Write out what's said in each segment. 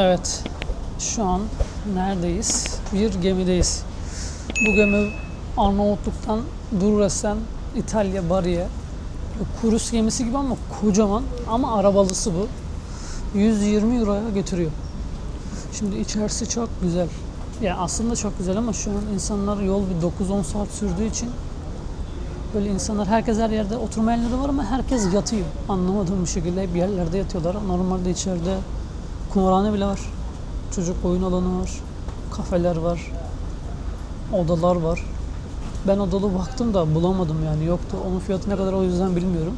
Evet. Şu an neredeyiz? Bir gemideyiz. Bu gemi Arnavutluk'tan Durras'tan İtalya Bari'ye. Kruz gemisi gibi ama kocaman ama arabalısı bu. 120 euroya götürüyor. Şimdi içerisi çok güzel. Ya aslında çok güzel ama şu an insanlar yol bir 9-10 saat sürdüğü için böyle insanlar herkes her yerde oturma yerleri var ama herkes yatıyor. Anlamadığım bir şekilde hep yerlerde yatıyorlar. Normalde içeride kumarhane bile var. Çocuk oyun alanı var. Kafeler var. Odalar var. Ben odalı baktım da bulamadım yani yoktu. Onun fiyatı ne kadar o yüzden bilmiyorum.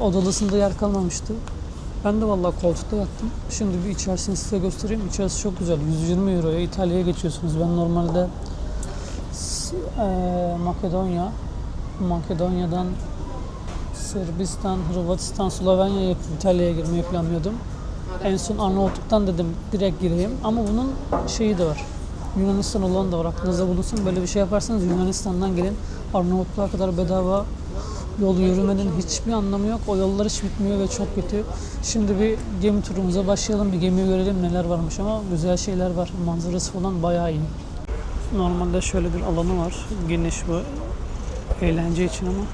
Odalısında yer kalmamıştı. Ben de vallahi koltukta yattım. Şimdi bir içerisini size göstereyim. İçerisi çok güzel. 120 euroya İtalya'ya geçiyorsunuz. Ben normalde eee, Makedonya, Makedonya'dan Sırbistan, Hırvatistan, Slovenya'ya İtalya'ya girmeyi planlıyordum. En son Arnavutluk'tan dedim direkt gireyim. Ama bunun şeyi de var. Yunanistan olan da var. Aklınızda bulunsun. Böyle bir şey yaparsanız Yunanistan'dan gelin. Arnavutluğa kadar bedava yol yürümenin hiçbir anlamı yok. O yollar hiç bitmiyor ve çok kötü. Şimdi bir gemi turumuza başlayalım. Bir gemiyi görelim neler varmış ama güzel şeyler var. Manzarası falan bayağı iyi. Normalde şöyle bir alanı var. Geniş bu eğlence için ama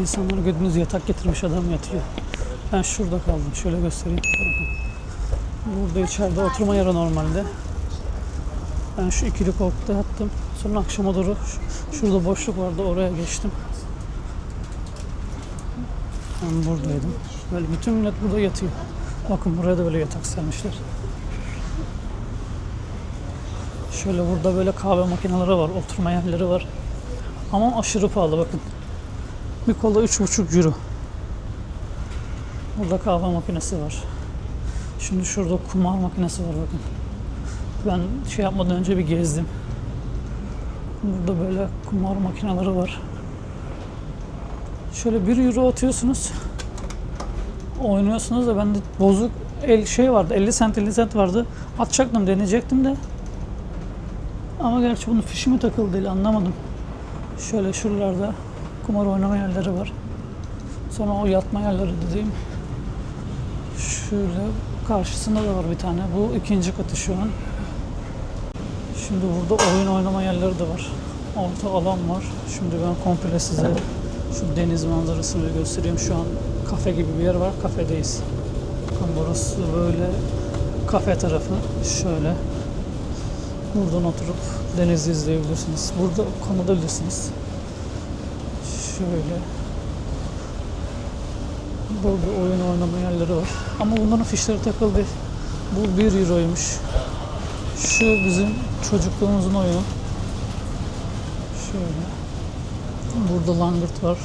insanlar gördüğünüz yatak getirmiş adam yatıyor. Ben şurada kaldım. Şöyle göstereyim. Bakın. Burada içeride oturma yeri normalde. Ben şu ikili koltukta yattım. Sonra akşama doğru şurada boşluk vardı oraya geçtim. Ben buradaydım. Böyle bütün millet burada yatıyor. Bakın buraya da böyle yatak sermişler. Şöyle burada böyle kahve makineleri var, oturma yerleri var. Ama aşırı pahalı bakın. Bir kola 3,5 euro. Burada kahve makinesi var. Şimdi şurada kumar makinesi var bakın. Ben şey yapmadan önce bir gezdim. Burada böyle kumar makineleri var. Şöyle 1 euro atıyorsunuz. Oynuyorsunuz da bende bozuk el şey vardı. 50 sent 50 sent vardı. Atacaktım deneyecektim de. Ama gerçi bunun fişi mi takılı değil anlamadım. Şöyle şuralarda kumar oynama yerleri var. Sonra o yatma yerleri dediğim şöyle karşısında da var bir tane. Bu ikinci katı şu an. Şimdi burada oyun oynama yerleri de var. Orta alan var. Şimdi ben komple size şu deniz manzarasını göstereyim. Şu an kafe gibi bir yer var. Kafedeyiz. Bakın burası böyle kafe tarafı. Şöyle. Buradan oturup denizi izleyebilirsiniz. Burada konulabilirsiniz. Şöyle. Burada oyun oynama yerleri var. Ama bunların fişleri takılı değil. Bu 1 euroymuş. Şu bizim çocukluğumuzun oyunu. Şöyle. Burada langırt var.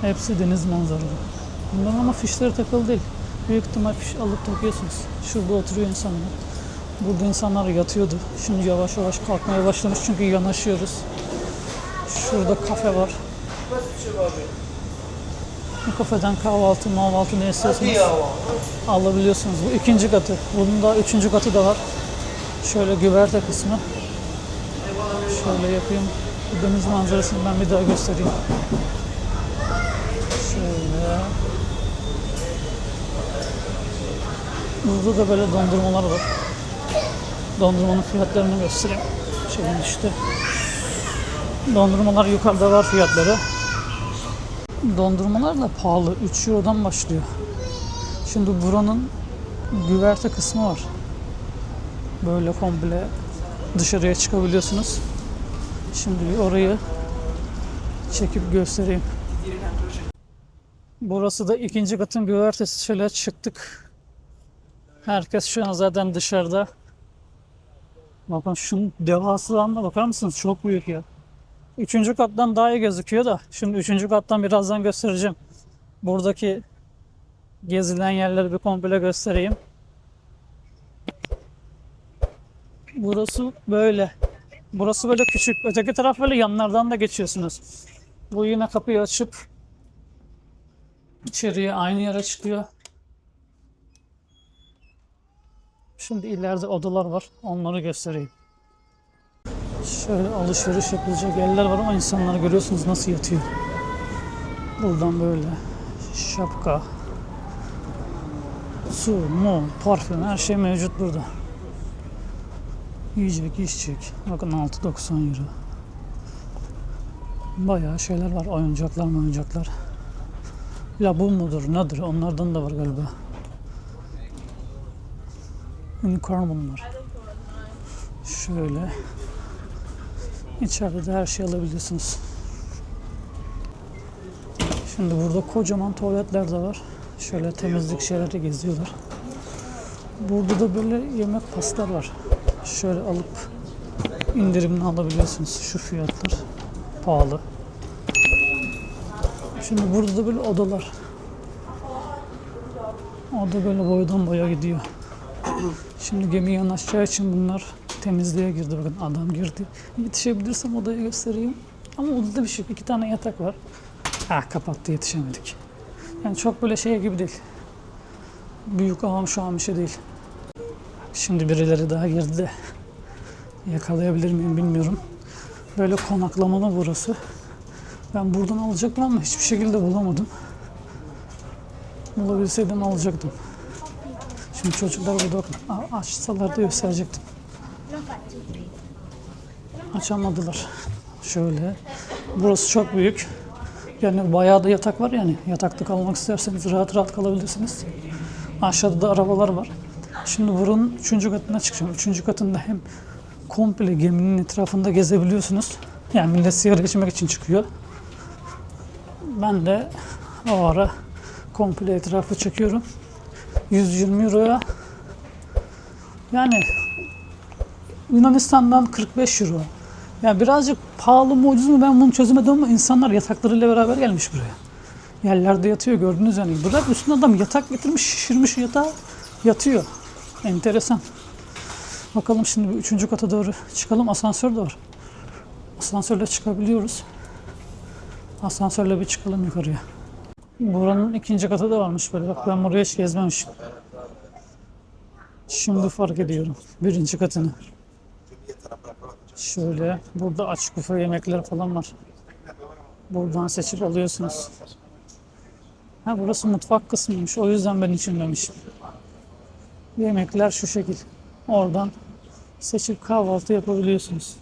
Hepsi deniz manzaralı. Bunların ama fişleri takılı değil. Büyük ihtimal fiş alıp takıyorsunuz. Şurada oturuyor insanlar. Burada insanlar yatıyordu. Şimdi yavaş yavaş kalkmaya başlamış çünkü yanaşıyoruz. Şurada kafe var. Bu kafeden kahvaltı, mahvaltı ne istiyorsanız alabiliyorsunuz. Bu ikinci katı. Bunun da üçüncü katı da var. Şöyle güverte kısmı. Şöyle yapayım. Bu deniz manzarasını ben bir daha göstereyim. Şöyle. Burada da böyle dondurmalar var. Dondurmanın fiyatlarını göstereyim. Şeyin işte. Dondurmalar yukarıda var fiyatları. Dondurmalar da pahalı. 3 Euro'dan başlıyor. Şimdi buranın güverte kısmı var. Böyle komple dışarıya çıkabiliyorsunuz. Şimdi bir orayı çekip göstereyim. Burası da ikinci katın güvertesi. Şöyle çıktık. Herkes şu an zaten dışarıda. Bakın şunun devasılığına bakar mısınız? Çok büyük ya. Üçüncü kattan daha iyi gözüküyor da. Şimdi üçüncü kattan birazdan göstereceğim. Buradaki gezilen yerleri bir komple göstereyim. Burası böyle. Burası böyle küçük. Öteki taraf böyle yanlardan da geçiyorsunuz. Bu yine kapıyı açıp içeriye aynı yere çıkıyor. Şimdi ileride odalar var. Onları göstereyim. Şöyle alışveriş yapılacak yerler var ama insanlar görüyorsunuz nasıl yatıyor. Buradan böyle şapka, Su, mu, parfüm her şey mevcut burada. Yiyecek, içecek. Bakın 6.90 euro. Bayağı şeyler var. Oyuncaklar mı oyuncaklar. Ya bu mudur nedir? Onlardan da var galiba. Unicorn bunlar. Şöyle. İçeride de her şey alabiliyorsunuz. Şimdi burada kocaman tuvaletler de var. Şöyle temizlik şeyleri geziyorlar. Burada da böyle yemek paslar var. Şöyle alıp indirimli alabiliyorsunuz. Şu fiyatlar pahalı. Şimdi burada da böyle odalar. Oda böyle boydan boya gidiyor. Şimdi gemi yanaşacağı için bunlar temizliğe girdi. Bakın adam girdi. Yetişebilirsem odayı göstereyim. Ama odada bir şey yok. İki tane yatak var. Ah kapattı yetişemedik. Yani çok böyle şey gibi değil. Büyük ağam şu an bir şey değil. Şimdi birileri daha girdi de yakalayabilir miyim bilmiyorum. Böyle konaklamalı burası. Ben buradan alacaktım ama hiçbir şekilde bulamadım. Bulabilseydim alacaktım. Şimdi çocuklar burada bakın. Açsalar da gösterecektim. Açamadılar. Şöyle. Burası çok büyük. Yani bayağı da yatak var yani. Yatakta kalmak isterseniz rahat rahat kalabilirsiniz. Aşağıda da arabalar var. Şimdi buranın üçüncü katına çıkacağım. Üçüncü katında hem komple geminin etrafında gezebiliyorsunuz. Yani millet sigara içmek için çıkıyor. Ben de o ara komple etrafı çekiyorum. 120 euroya yani Yunanistan'dan 45 euro. Yani birazcık pahalı mı ucuz mu ben bunu çözemedim ama insanlar yataklarıyla beraber gelmiş buraya. Yerlerde yatıyor gördünüz yani. Burada üstüne adam yatak getirmiş şişirmiş yatağa yatıyor. Enteresan. Bakalım şimdi üçüncü kata doğru çıkalım. Asansör de var. Asansörle çıkabiliyoruz. Asansörle bir çıkalım yukarıya. Buranın ikinci katı da varmış böyle. Bak ben buraya hiç gezmemişim. Şimdi fark ediyorum birinci katını. Şöyle burada açık büfe yemekler falan var. Buradan seçip alıyorsunuz. Ha burası mutfak kısmıymış. O yüzden ben hiç inmemişim. Yemekler şu şekil. Oradan seçip kahvaltı yapabiliyorsunuz.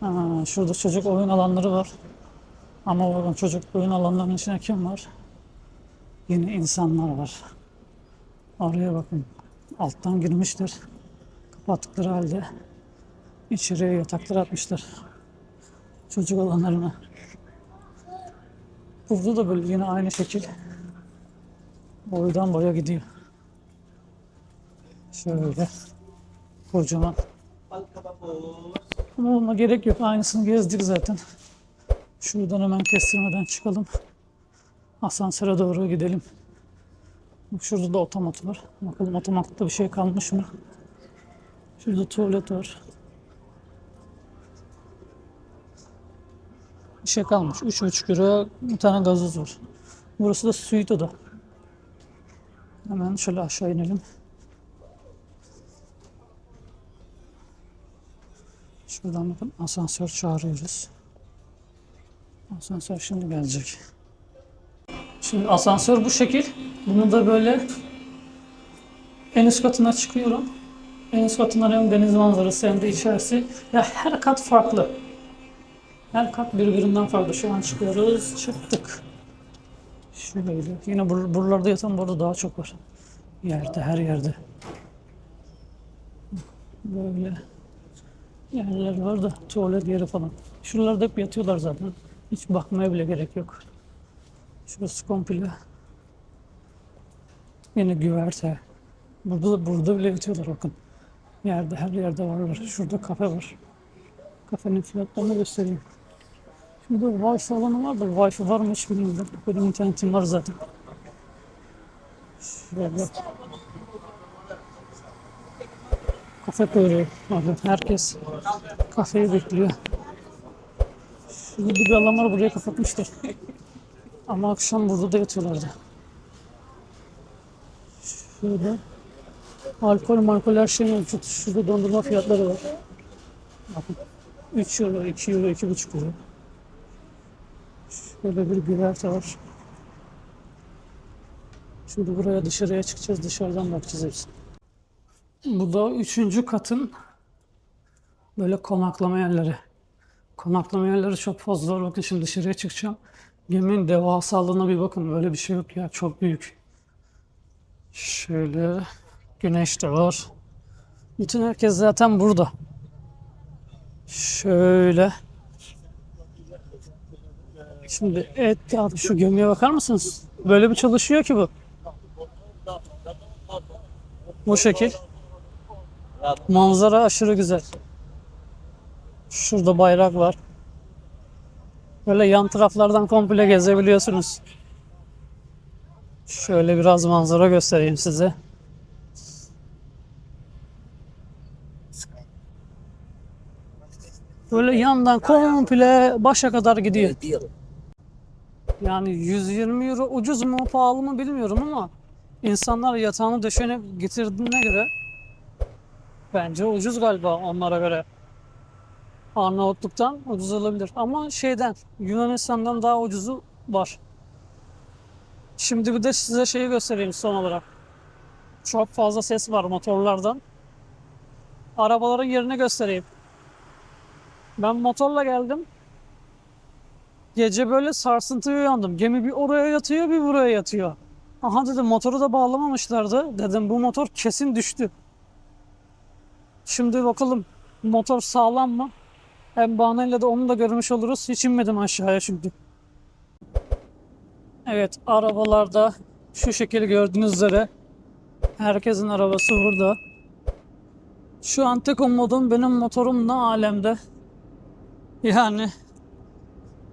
Ha, şurada çocuk oyun alanları var. Ama bakın çocuk oyun alanlarının içine kim var? Yine insanlar var. Oraya bakın. Alttan girmişler. Kapattıkları halde içeriye yataklar atmışlar. Çocuk alanlarına. Burada da böyle yine aynı şekil boydan boya gidiyor. Şöyle kocaman. Ama ona gerek yok. Aynısını gezdik zaten. Şuradan hemen kestirmeden çıkalım. Asansöre doğru gidelim. Şurada da otomat var. Bakalım otomatta bir şey kalmış mı? Şurada tuvalet var. Bir şey kalmış. 3,5 euro bir tane gazoz var. Burası da suite oda. Hemen şöyle aşağı inelim. Şuradan bakın asansör çağırıyoruz. Asansör şimdi gelecek. Şimdi asansör bu şekil. Bunu da böyle en üst katına çıkıyorum. Üst katından hem deniz manzarası hem de içerisi. Ya her kat farklı. Her kat birbirinden farklı. Şu an çıkıyoruz. Çıktık. Şöyle. Yine bur buralarda yatan burada daha çok var. Yerde, her yerde. Böyle yerler var da tuvalet yeri falan. Şuralarda hep yatıyorlar zaten. Hiç bakmaya bile gerek yok. Şurası komple. Yine güverte. Burada da burada bile yatıyorlar bakın. Yerde her yerde varlar. Şurada kafe var. Kafenin fiyatlarını göstereyim. Şimdi Wi-Fi alanı var da Wi-Fi var mı hiç bilmiyorum. Benim internetim var zaten. Şöyle. Kafe koyuyor. Herkes kafeyi bekliyor. Şurada bir alan var buraya kapatmışlar. Ama akşam burada da yatıyorlardı. Şurada alkol malkol her şey mevcut. Şurada dondurma fiyatları var. Bakın 3 euro, 2 euro, 2,5 euro. Şöyle bir güverte var. Şimdi buraya dışarıya çıkacağız. Dışarıdan bakacağız hepsine. Bu da üçüncü katın böyle konaklama yerleri. Konaklama yerleri çok fazla var. Bakın şimdi dışarıya çıkacağım. Geminin devasalığına bir bakın. Böyle bir şey yok ya. Çok büyük. Şöyle güneş de var. Bütün herkes zaten burada. Şöyle. Şimdi evet abi şu gemiye bakar mısınız? Böyle bir çalışıyor ki bu. Bu şekil. Manzara aşırı güzel. Şurada bayrak var. Böyle yan taraflardan komple gezebiliyorsunuz. Şöyle biraz manzara göstereyim size. Böyle yandan komple başa kadar gidiyor. Yani 120 euro ucuz mu pahalı mı bilmiyorum ama insanlar yatağını döşeğine getirdiğine göre bence ucuz galiba onlara göre. Arnavutluk'tan ucuz olabilir ama şeyden Yunanistan'dan daha ucuzu var. Şimdi bir de size şeyi göstereyim son olarak. Çok fazla ses var motorlardan. Arabaların yerini göstereyim. Ben motorla geldim. Gece böyle sarsıntıya uyandım. Gemi bir oraya yatıyor bir buraya yatıyor. Aha dedim motoru da bağlamamışlardı. Dedim bu motor kesin düştü. Şimdi bakalım motor sağlam mı? Hem bahanayla da onu da görmüş oluruz. Hiç inmedim aşağıya çünkü. Evet arabalarda şu şekilde gördüğünüz üzere herkesin arabası burada. Şu an tek umudum benim motorum ne alemde. Yani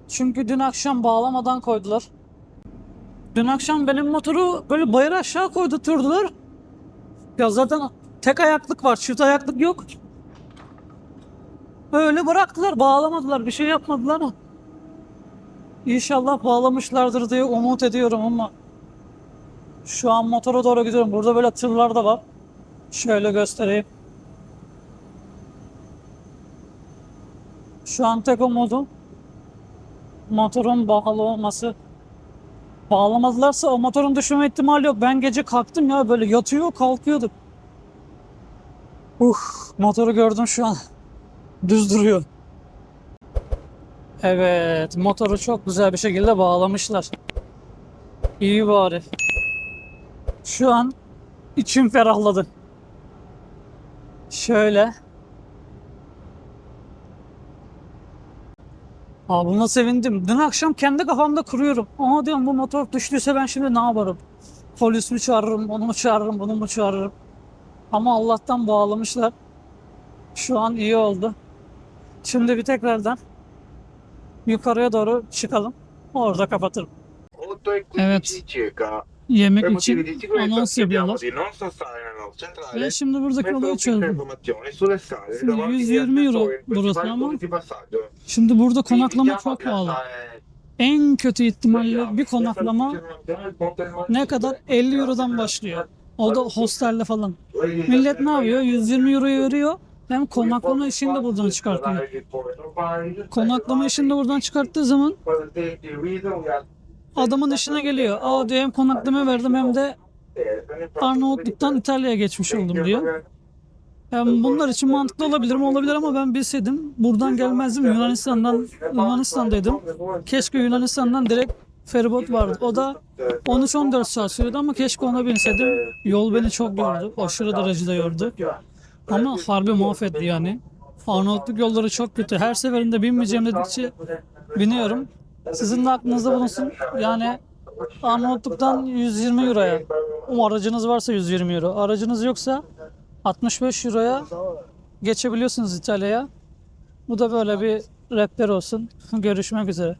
çünkü dün akşam bağlamadan koydular. Dün akşam benim motoru böyle bayır aşağı koydurtturdular. Ya zaten tek ayaklık var, çift ayaklık yok. Öyle bıraktılar, bağlamadılar, bir şey yapmadılar. İnşallah bağlamışlardır diye umut ediyorum ama şu an motora doğru gidiyorum. Burada böyle tırlar da var. Şöyle göstereyim. Şu an tek umudum motorun bağlı olması. Bağlamadılarsa o motorun düşme ihtimali yok. Ben gece kalktım ya böyle yatıyor kalkıyordum. Uh, motoru gördüm şu an. Düz duruyor. Evet, motoru çok güzel bir şekilde bağlamışlar. İyi bari. Şu an içim ferahladı. Şöyle. Aa buna sevindim. Dün akşam kendi kafamda kuruyorum. Ama diyorum bu motor düştüyse ben şimdi ne yaparım? Polis mi çağırırım, onu mu çağırırım, bunu mu çağırırım? Ama Allah'tan bağlamışlar. Şu an iyi oldu. Şimdi bir tekrardan yukarıya doğru çıkalım. Orada kapatırım. 8 15 Evet. Yemek için anons yapıyorlar. Centrale. Ve şimdi informazioni sulle scale Şimdi davanti agli 120 euro burası ama. Şimdi burada konaklama çok pahalı. En kötü ihtimalle bir konaklama ne kadar 50 Euro'dan başlıyor. O da hostelle falan. Millet ne yapıyor? 120 Euro'yu veriyor. Hem konaklama işini de buradan çıkartıyor. Konaklama işini de buradan çıkarttığı zaman adamın işine geliyor. Aa diyor hem konaklama verdim hem de Arnavutluk'tan İtalya'ya geçmiş oldum diyor. Yani bunlar için mantıklı olabilir mi? Olabilir ama ben bilseydim buradan gelmezdim. Yunanistan'dan Yunanistan'daydım. Keşke Yunanistan'dan direkt feribot vardı. O da 13-14 saat sürüyordu ama keşke ona binseydim. Yol beni çok yordu. Aşırı derecede yordu. Ama harbi mahvetti yani. Arnavutluk yolları çok kötü. Her seferinde binmeyeceğim dedikçe biniyorum. Sizin de aklınızda bulunsun. Yani Arnavutluk'tan 120 euroya. O aracınız varsa 120 euro. Aracınız yoksa 65 euroya geçebiliyorsunuz İtalya'ya. Bu da böyle bir rehber olsun. Görüşmek üzere.